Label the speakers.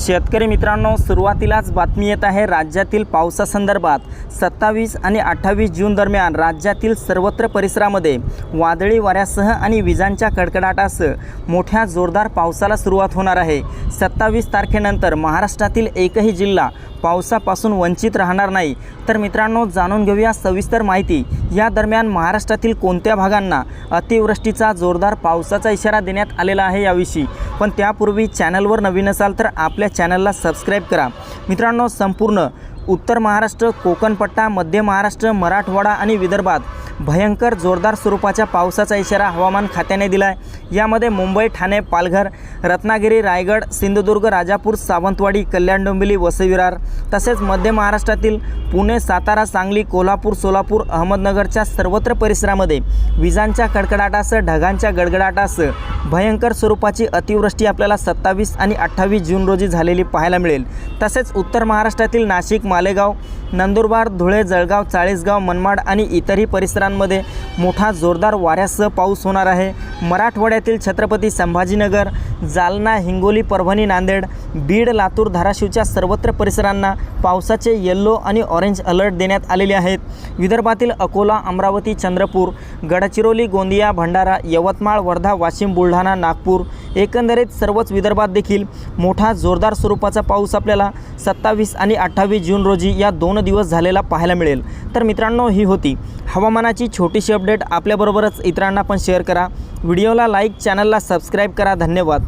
Speaker 1: शेतकरी मित्रांनो सुरुवातीलाच बातमी येत आहे राज्यातील पावसासंदर्भात सत्तावीस आणि अठ्ठावीस जून दरम्यान राज्यातील सर्वत्र परिसरामध्ये वादळी वाऱ्यासह आणि विजांच्या कडकडाटासह मोठ्या जोरदार पावसाला सुरुवात होणार आहे. सत्तावीस तारखेनंतर महाराष्ट्रातील एकही जिल्हा पावसापासून वंचित राहणार नाही. तर मित्रांनो जाणून घेऊया सविस्तर माहिती. या दरम्यान महाराष्ट्रातील कोणत्या भागांना अतिवृष्टीचा जोरदार पावसाचा इशारा देण्यात आलेला आहे याविषयी. पण त्यापूर्वी चॅनलवर नवीन असाल तर आपल्या चॅनलला सबस्क्राईब करा. मित्रांनो संपूर्ण उत्तर महाराष्ट्र कोकणपट्टा मध्य महाराष्ट्र मराठवाडा आणि विदर्भात भयंकर जोरदार स्वरूपाच्या पावसाचा इशारा हवामान खात्याने दिला आहे यामध्ये मुंबई ठाणे पालघर रत्नागिरी रायगड सिंधुदुर्ग राजापूर सावंतवाडी कल्याण डोंबिवली वसई विरार तसेच मध्य महाराष्ट्रातील पुणे सातारा सांगली कोल्हापूर सोलापूर अहमदनगरच्या सर्वत्र परिसरामध्ये विजांच्या कडकडाटासह ढगांच्या गडगडाटासह भयंकर स्वरूपाची अतिवृष्टी आपल्याला सत्तावीस आणि अठ्ठावीस जून रोजी झालेली पाहायला मिळेल. तसेच उत्तर महाराष्ट्रातील नाशिक मालेगाव नंदुरबार धुळे जळगाव चाळीसगाव मनमाड आणि इतरही परिसरांमध्ये मोठा जोरदार वाऱ्यासह पाऊस होणार आहे. मराठवाड्यातील छत्रपती संभाजीनगर जालना हिंगोली परभणी नांदेड बीड लातूर धाराशिवच्या सर्वत्र परिसरांना पावसाचे येल्लो आणि ऑरेंज अलर्ट देण्यात आलेले आहेत. विदर्भातील अकोला अमरावती चंद्रपूर गडचिरोली गोंदिया भंडारा यवतमाळ वर्धा वाशिम बुलढाणा नागपूर एकंदरीत सर्वच विदर्भात देखील मोठा जोरदार स्वरूपाचा पाऊस आपल्याला सत्तावीस आणि अठ्ठावीस जून रोजी या दोन दिवस झालेला पाहायला मिळेल. तर मित्रांनो ही होती हवामानाची छोटीशी अपडेट आपल्याबरोबरच इतरांना पण शेअर करा. व्हिडिओला लाईक चॅनलला सबस्क्राईब करा. धन्यवाद.